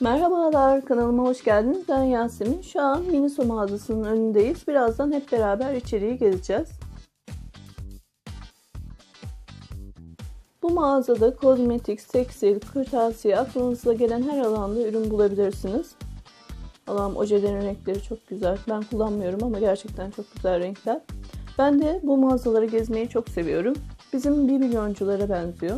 Merhabalar kanalıma hoş geldiniz. Ben Yasemin. Şu an Miniso mağazasının önündeyiz. Birazdan hep beraber içeriği gezeceğiz. Bu mağazada kozmetik, tekstil, kırtasiye, aklınıza gelen her alanda ürün bulabilirsiniz. Allah'ım ojelerin renkleri çok güzel. Ben kullanmıyorum ama gerçekten çok güzel renkler. Ben de bu mağazaları gezmeyi çok seviyorum. Bizim bir milyonculara benziyor.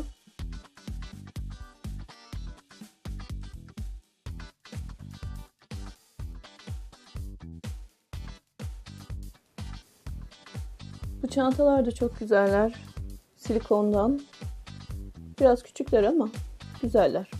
Bu çantalar da çok güzeller. Silikondan. Biraz küçükler ama güzeller.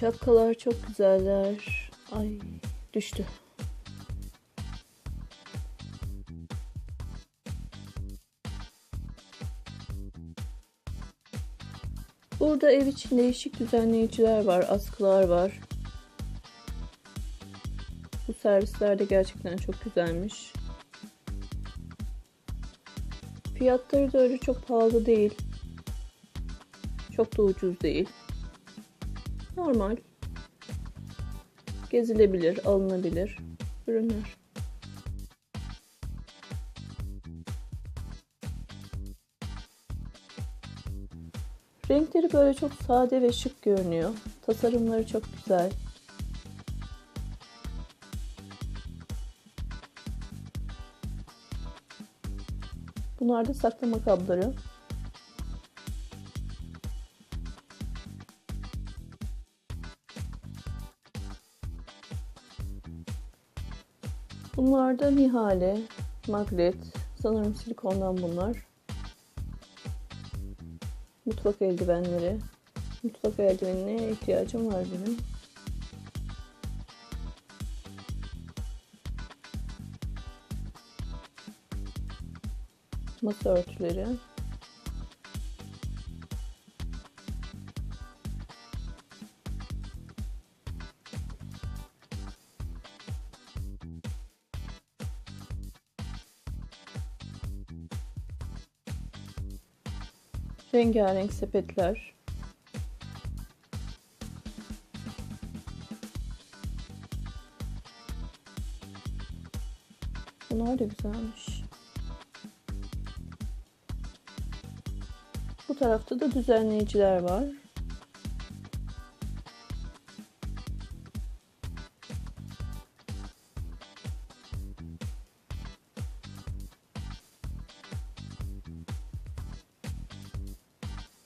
Şapkalar çok güzeller. Ay düştü. Burada ev için değişik düzenleyiciler var, askılar var. Bu servisler de gerçekten çok güzelmiş. Fiyatları da öyle çok pahalı değil. Çok da ucuz değil. Normal. Gezilebilir, alınabilir ürünler. Renkleri böyle çok sade ve şık görünüyor. Tasarımları çok güzel. Bunlar da saklama kabları. Bunlar da Nihale, Maglet. Sanırım silikondan bunlar. Mutfak eldivenleri. Mutfak eldivenine ihtiyacım var benim. Masa örtüleri. Rengarenk sepetler. Bunlar da güzelmiş. Bu tarafta da düzenleyiciler var.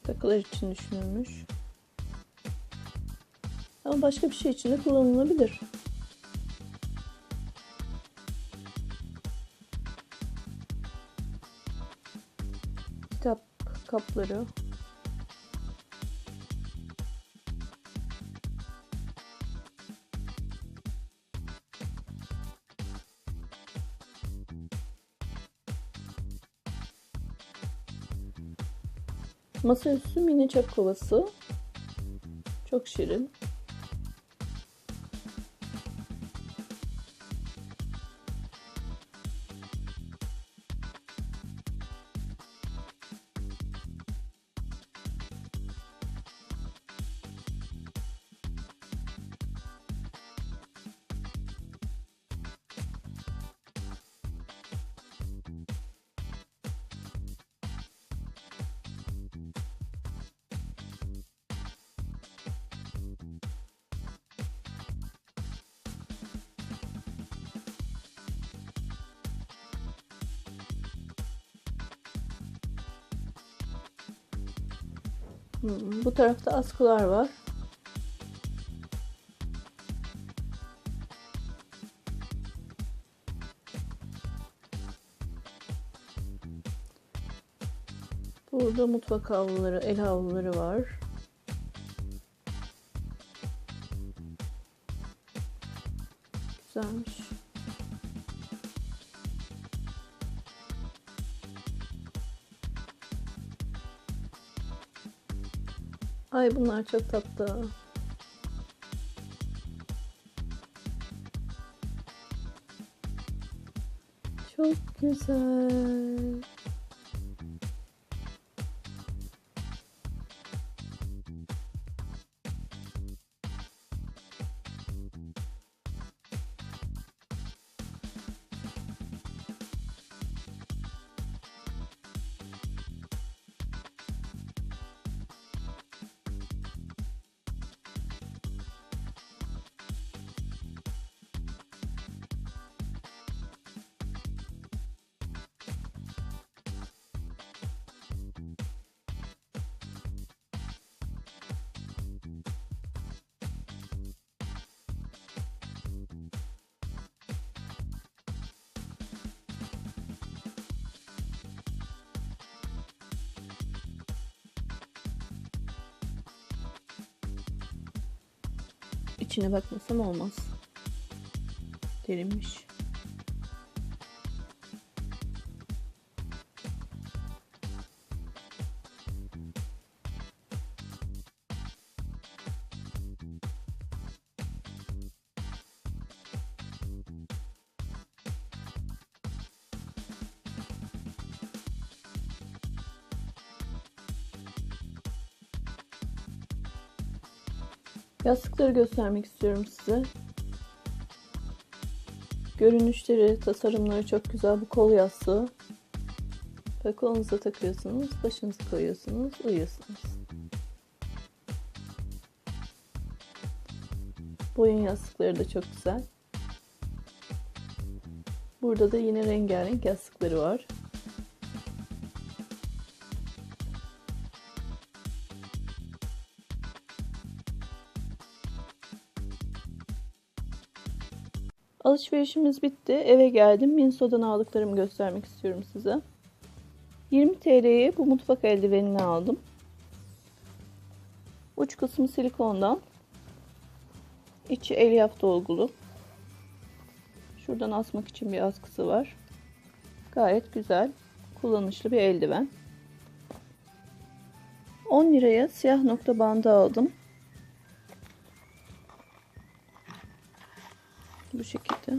Takılar için düşünülmüş. Ama başka bir şey için de kullanılabilir. Kitap kapları. Masaüstü mini çöp. Çok şirin. Hmm, bu tarafta askılar var. Burada mutfak havluları, el havluları var. Güzelmiş. Ay bunlar çok tatlı. Çok güzel. İçine bakmasam olmaz. Derinmiş. Yastıkları göstermek istiyorum size. Görünüşleri, tasarımları çok güzel. Bu kol yastığı. Ve kolunuza takıyorsunuz, başınızı koyuyorsunuz, uyuyorsunuz. Boyun yastıkları da çok güzel. Burada da yine rengarenk yastıkları var. Alışverişimiz bitti. Eve geldim. Minso'dan aldıklarımı göstermek istiyorum size. 20 TL'ye bu mutfak eldivenini aldım. Uç kısmı silikondan. İçi elyaf dolgulu. Şuradan asmak için bir askısı var. Gayet güzel, kullanışlı bir eldiven. 10 liraya siyah nokta bandı aldım. Bu şekilde.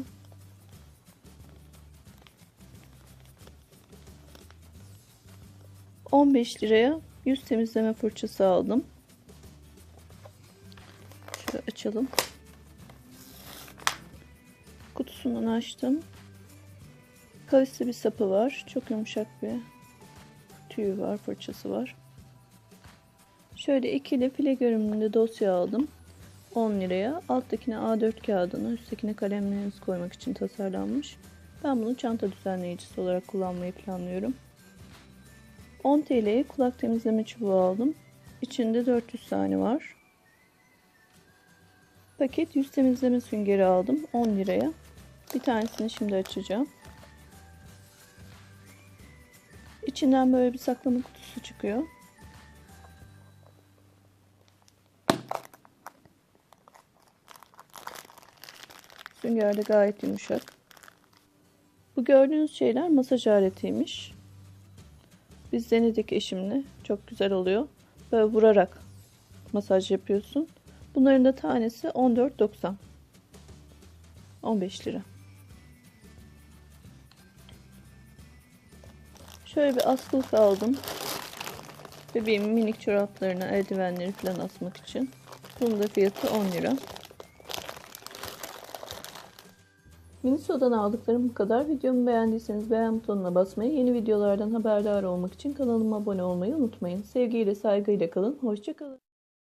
On beş liraya yüz temizleme fırçası aldım. Şöyle açalım. Kutusundan açtım. Kavisli bir sapı var. Çok yumuşak bir tüyü var, fırçası var. Şöyle ikili file görünümünde dosya aldım. 10 liraya. Alttakine A4 kağıdını, üsttekine kalemlerinizi koymak için tasarlanmış. Ben bunu çanta düzenleyicisi olarak kullanmayı planlıyorum. 10 TL'ye kulak temizleme çubuğu aldım. İçinde 400 tane var. Paket yüz temizleme süngeri aldım 10 liraya. Bir tanesini şimdi açacağım. İçinden böyle bir saklama kutusu çıkıyor. Sünger de gayet yumuşak. Bu gördüğünüz şeyler masaj aletiymiş. Biz denedik eşimle. Çok güzel oluyor. Böyle vurarak masaj yapıyorsun. Bunların da tanesi 14.90. 15 lira. Şöyle bir askılık aldım. Bebeğimin minik çoraplarını, eldivenleri falan asmak için. Bunun da fiyatı 10 lira. Miniso'dan aldıklarım bu kadar. Videomu beğendiyseniz beğen butonuna basmayı, yeni videolardan haberdar olmak için kanalıma abone olmayı unutmayın. Sevgiyle, saygıyla kalın. Hoşçakalın.